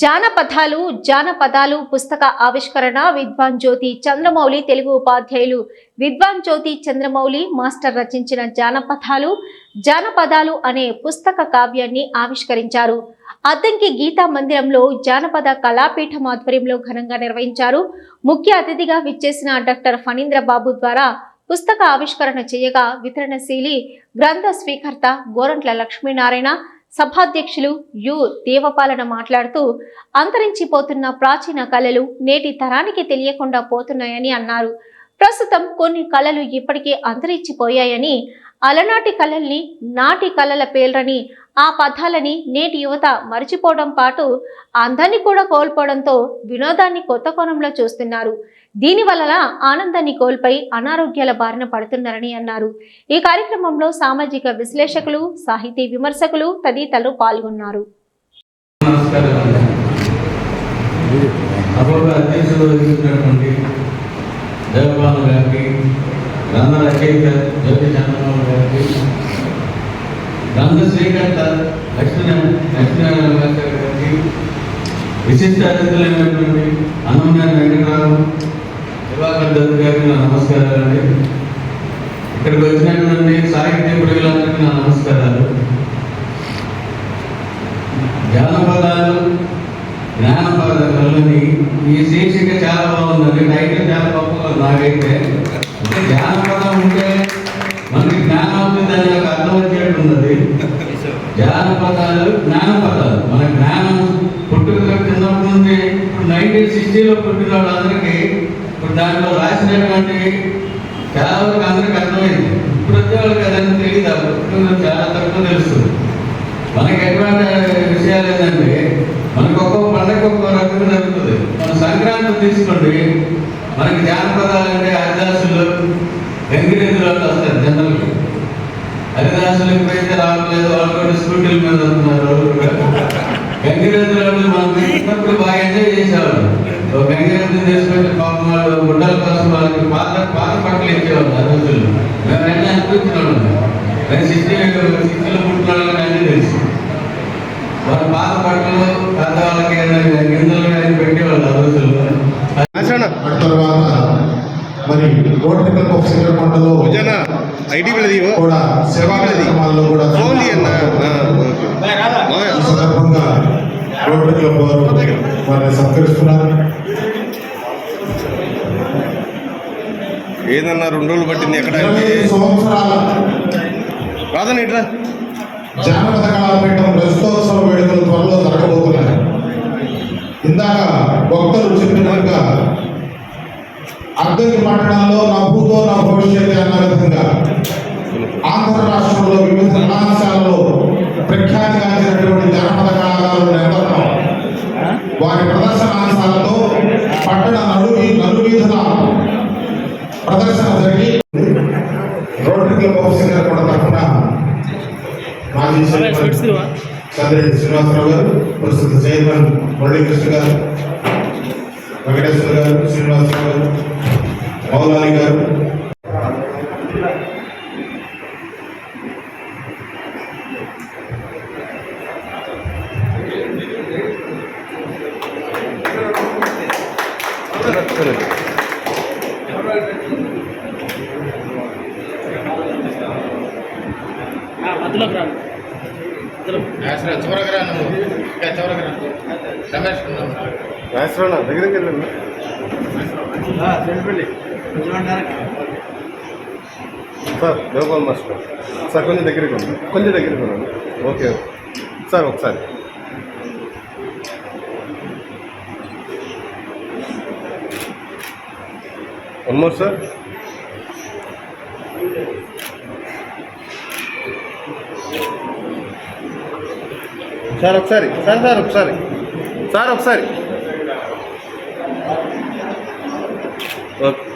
జానపథాలు జానపదాలు పుస్తక ఆవిష్కరణ విద్వాన్ జ్యోతి చంద్రమౌళి తెలుగు ఉపాధ్యాయులు విద్వాన్ జ్యోతి చంద్రమౌళి మాస్టర్ రచించిన జానపథాలు జానపదాలు అనే పుస్తక కావ్యాన్ని ఆవిష్కరించారు. అద్దంకి గీతా మందిరంలో జానపద కళాపీఠం ఆధ్వర్యంలో ఘనంగా నిర్వహించారు. ముఖ్య అతిథిగా విచ్చేసిన డాక్టర్ ఫణీంద్ర బాబు ద్వారా పుస్తక ఆవిష్కరణ చేయగా వితరణశీలి గ్రంథ స్వీకర్త గోరంట్ల లక్ష్మీనారాయణ సభాధ్యక్షులు యు దేవపాలన మాట్లాడుతూ అంతరించిపోతున్న ప్రాచీన కళలు నేటి తరానికి తెలియకుండా పోతున్నాయని అన్నారు. ప్రస్తుతం కొన్ని కళలు ఇప్పటికే అంతరించిపోయాయని అలనాటి కళల్ని నాటి కళల పేర్లని ఆ పదాలని నేటి యువత మరిచిపోవడం పాటు అందాన్ని కూడా కోల్పోవడంతో వినోదాన్ని కొత్త కోణంలో చూస్తున్నారు. దీనివల్ల ఆనందాన్ని కోల్పోయి అనారోగ్యాల బారిన పడుతున్నారని అన్నారు. ఈ కార్యక్రమంలో సామాజిక విశ్లేషకులు సాహితీ విమర్శకులు తదితరులు పాల్గొన్నారు. గ్రంథ శ్రీకర్త లక్ష్మీనారాయణ లక్ష్మీనారాయణ గారికి విశిష్ట అతిథులైనటువంటి అన్నమనేని వెంకటరావు దివాకర్ దత్ గారికి నా నమస్కారాలండి ఇక్కడికి వచ్చినటువంటి సాహిత్య ప్రియులందరికీ నా నమస్కారాలు. జానపదాలు జ్ఞానపదాలని ఈ శీర్షిక చాలా బాగుందండి. టైటిల్ చాలా గొప్పగా నాకైతే. జానపదం ఉంటే మనకి జ్ఞానం అవుతుంది అని నాకు అర్థం వచ్చేట్టు ఉన్నది. జానపదాలు జ్ఞానపదాలు. మన జ్ఞానం పుట్టుక చిన్నప్పటి నుండి ఇప్పుడు నైన్టీన్ సిక్స్టీలో పుట్టిన వాళ్ళందరికీ ఇప్పుడు దాంట్లో రాసినటువంటి చాలా వరకు అందరికి అర్థమైంది. ఇప్పుడు వచ్చే వాళ్ళకి అదని తెలియదు చాలా తక్కువ తెలుస్తుంది. మనకి ఎటువంటి విషయాలు ఏంటంటే మనకు ఒక్కొక్క పండగ ఒక్కొక్క రకంగా జరుగుతుంది. మన సంక్రాంతి తీసుకోండి. మనకి జానపదాలు అంటే హరిదాసులు గంగిరెద్దులు వస్తారు జనరల్గా. హరిదాసులు ఎప్పుడైతే రావట్లేదు వాళ్ళు కూడా స్కూటీల మీద వస్తున్నారు. వాళ్ళు కూడా మనం చిన్నప్పుడు బాగా ఎంజాయ్ చేసేవాళ్ళు. ఒక గంగిరెద్దులు తీసుకొని పాపం వాళ్ళు గుడ్డల కోసం వాళ్ళకి పాత పాత బట్టలు ఇచ్చేవాళ్ళు ఆ రోజుల్లో. మేము ఎట్లా అనిపించిన వాళ్ళం నేను సిటీ సిటీలో పుట్టిన వాళ్ళకి అన్నీ తెలుసు. వాళ్ళ పాత బట్టలు పెద్దవాళ్ళకి గింజలు కానీ పెట్టేవాళ్ళు ఆ రోజుల్లో. తర్వాత మరి రోటరీ క్లబ్ ఆఫ్ సింగరకొండలో భుజన ఐడి వెళ్ళది కూడా సేవా కార్యక్రమాల్లో కూడా అన్న. సందర్భంగా రోటరీ క్లబ్ వారు వారిని సత్కరిస్తున్నారు. ఏదన్నా రెండు రోజులు పట్టింది ఎక్కడ? రాదని ఇట్రా. జానపద కళాపీఠం రజతోత్సవ వేడుకలు త్వరలో జరగబోతున్నాయి. ఇందాక భక్తులు చెప్పినట్టుగా అద్దెకి పట్టణంలో నా భూతో నా భవిష్యత్తు అన్న విధంగా ఆంధ్ర రాష్ట్రంలో వివిధ కళాశాలలో ప్రఖ్యాతిగాంచినటువంటి జానపద కళాకారులు ఎందరో వారి ప్రదర్శనాంశాలతో పట్టణ నడువి నలువీధుల ప్రదర్శన జరిగి రోటరీ క్లబ్ ఆఫ్ సింగరకొండ తరఫున మాజీ చంద్రెడ్డి శ్రీనివాసరావు గారు ప్రస్తుత చైర్మన్ మురళీకృష్ణ గారు వెంకటేశ్వర గారు శ్రీనివాసరావు గారు మౌలాలి గారు. మధ్యలోకి రాను చివరికి రా నువ్వు ఇంకా చివరికి రా రమేష్ రాష్ట్రాల దగ్గరికి వెళ్ళండి సార్ దేవపాల్ మాస్టర్. సార్ కొంచెం దగ్గరికి ఉంది కొంచెం దగ్గరికి ఉండండి ఓకే సార్ ఒకసారి. వన్ మోర్ సార్ సార్ ఒకసారి సార్ సార్ ఒకసారి సార్ ఒకసారి. ఓకే.